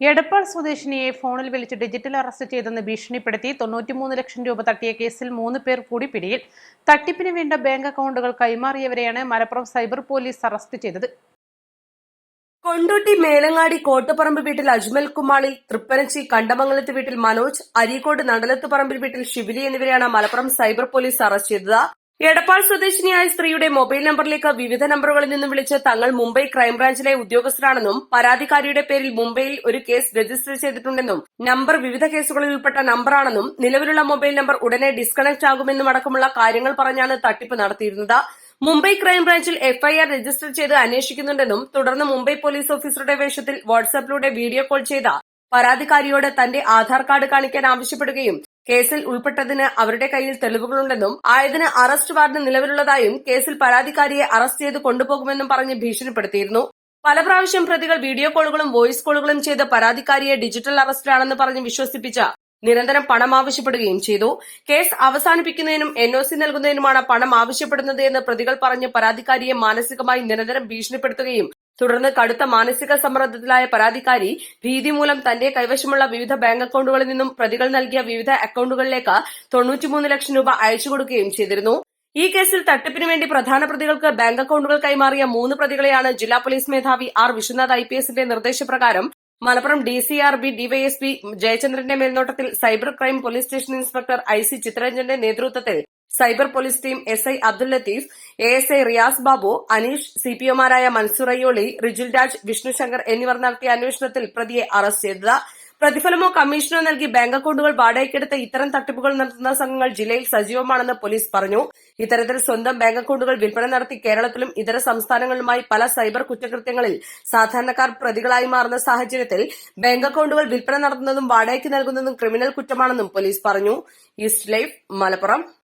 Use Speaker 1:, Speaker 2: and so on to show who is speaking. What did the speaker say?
Speaker 1: എടപ്പാൾ സ്വദേശിനിയെ ഫോണിൽ വിളിച്ച് digital arrest ചെയ്തെന്ന് ഭീഷണിപ്പെടുത്തി തൊണ്ണൂറ്റിമൂന്ന് ലക്ഷം രൂപ തട്ടിയ കേസിൽ മൂന്ന് പേർ കൂടി പിടിയിൽ. തട്ടിപ്പിന് വേണ്ട ബാങ്ക് അക്കൗണ്ടുകൾ കൈമാറിയവരെയാണ് മലപ്പുറം സൈബർ പോലീസ് അറസ്റ്റ് ചെയ്തത്.
Speaker 2: കൊണ്ടോട്ടി മേലങ്ങാടി കോട്ടുപറമ്പ് വീട്ടിൽ അജ്മൽ കുമാളി തൃപ്പനച്ചി കണ്ടമംഗലത്ത് വീട്ടിൽ മനോജ് അരീക്കോട് നടലത്ത് പറമ്പിൽ വീട്ടിൽ ശിവലി എന്നിവരെയാണ് മലപ്പുറം സൈബർ പോലീസ് അറസ്റ്റ് ചെയ്തത്. എടപ്പാൾ സ്വദേശിനിയായ സ്ത്രീയുടെ മൊബൈൽ നമ്പറിലേക്ക് വിവിധ നമ്പറുകളിൽ നിന്നും വിളിച്ച് തങ്ങൾ മുംബൈ ക്രൈംബ്രാഞ്ചിലെ ഉദ്യോഗസ്ഥരാണെന്നും പരാതിക്കാരിയുടെ പേരിൽ മുംബൈയിൽ ഒരു കേസ് രജിസ്റ്റർ ചെയ്തിട്ടുണ്ടെന്നും നമ്പർ വിവിധ കേസുകളിൽ ഉൾപ്പെട്ട നമ്പറാണെന്നും നിലവിലുള്ള മൊബൈൽ നമ്പർ ഉടനെ ഡിസ്കണക്ട് ആകുമെന്നും അടക്കമുള്ള കാര്യങ്ങൾ പറഞ്ഞാണ് തട്ടിപ്പ് നടത്തിയിരുന്നത്. മുംബൈ ക്രൈംബ്രാഞ്ചിൽ എഫ്ഐആർ രജിസ്റ്റർ ചെയ്ത് അന്വേഷിക്കുന്നുണ്ടെന്നും തുടർന്ന് മുംബൈ പോലീസ് ഓഫീസറുടെ വേഷത്തിൽ വാട്സാപ്പിലൂടെ വീഡിയോ കോൾ ചെയ്ത പരാതിക്കാരിയോട് തന്റെ ആധാർ കാർഡ് കാണിക്കാൻ ആവശ്യപ്പെടുകയും കേസിൽ ഉൾപ്പെട്ടതിന് അവരുടെ കയ്യിൽ തെളിവുകളുണ്ടെന്നും ആയതിന് അറസ്റ്റ് വാറന്റ് നിലവിലുള്ളതായും കേസിൽ പരാതിക്കാരിയെ അറസ്റ്റ് ചെയ്ത് കൊണ്ടുപോകുമെന്നും പറഞ്ഞ് ഭീഷണിപ്പെടുത്തിയിരുന്നു. പല പ്രാവശ്യം പ്രതികൾ വീഡിയോ കോളുകളും വോയിസ് കോളുകളും ചെയ്ത് പരാതിക്കാരിയെ ഡിജിറ്റൽ അറസ്റ്റിലാണെന്ന് പറഞ്ഞ് വിശ്വസിപ്പിച്ച നിരന്തരം പണം ആവശ്യപ്പെടുകയും ചെയ്തു. കേസ് അവസാനിപ്പിക്കുന്നതിനും എൻ ഒ സി നൽകുന്നതിനുമാണ് പണം ആവശ്യപ്പെടുന്നത് എന്ന് പ്രതികൾ പറഞ്ഞ് പരാതിക്കാരിയെ മാനസികമായി നിരന്തരം ഭീഷണിപ്പെടുത്തുകയും തുടർന്ന് കടുത്ത മാനസിക സമ്മർദ്ദത്തിലായ പരാതിക്കാരി ഭീതി മൂലം തന്റെ കൈവശമുള്ള വിവിധ ബാങ്ക് അക്കൌണ്ടുകളിൽ നിന്നും പ്രതികൾ നൽകിയ വിവിധ അക്കൌണ്ടുകളിലേക്ക് തൊണ്ണൂറ്റിമൂന്ന് ലക്ഷം രൂപ അയച്ചു കൊടുക്കുകയും ചെയ്തിരുന്നു. ഈ കേസിൽ തട്ടിപ്പിന് വേണ്ടി പ്രധാന പ്രതികൾക്ക് ബാങ്ക് അക്കൌണ്ടുകൾ കൈമാറിയ മൂന്ന് പ്രതികളെയാണ് ജില്ലാ പോലീസ് മേധാവി ആർ വിശ്വനാഥ് ഐ പി എസിന്റെ നിർദ്ദേശപ്രകാരം Malappuram D C R B DYSP ജയചന്ദ്രന്റെ മേൽനോട്ടത്തിൽ cyber crime police station inspector I C ചിത്രരഞ്ജന്റെ നേതൃത്വത്തിൽ cyber police team S I Abdul Latheef A S I Riyas Babu Aneesh C P ഒമാരായ Mansoor Ayyoli Rijul Raj Vishnu Shankar എന്നിവർ നടത്തിയ അന്വേഷണത്തിൽ പ്രതിയെ arrest ചെയ്തത്. പ്രതിഫലമോ കമ്മീഷനോ നൽകി ബാങ്ക് അക്കൌണ്ടുകൾ വാടകയ്ക്കെടുത്ത് ഇത്തരം തട്ടിപ്പുകൾ നടത്തുന്ന സംഘങ്ങൾ ജില്ലയിൽ സജീവമാണെന്ന് പോലീസ് പറഞ്ഞു. ഇത്തരത്തിൽ സ്വന്തം ബാങ്ക് അക്കൌണ്ടുകൾ വിൽപ്പന നടത്തി കേരളത്തിലും ഇതര സംസ്ഥാനങ്ങളിലുമായി പല സൈബർ കുറ്റകൃത്യങ്ങളിൽ സാധാരണക്കാർ പ്രതികളായി മാറുന്ന സാഹചര്യത്തിൽ ബാങ്ക് അക്കൌണ്ടുകൾ വിൽപ്പന നടത്തുന്നതും വാടകയ്ക്ക് നൽകുന്നതും ക്രിമിനൽ കുറ്റമാണെന്നും പോലീസ് പറഞ്ഞു. East life Malappuram.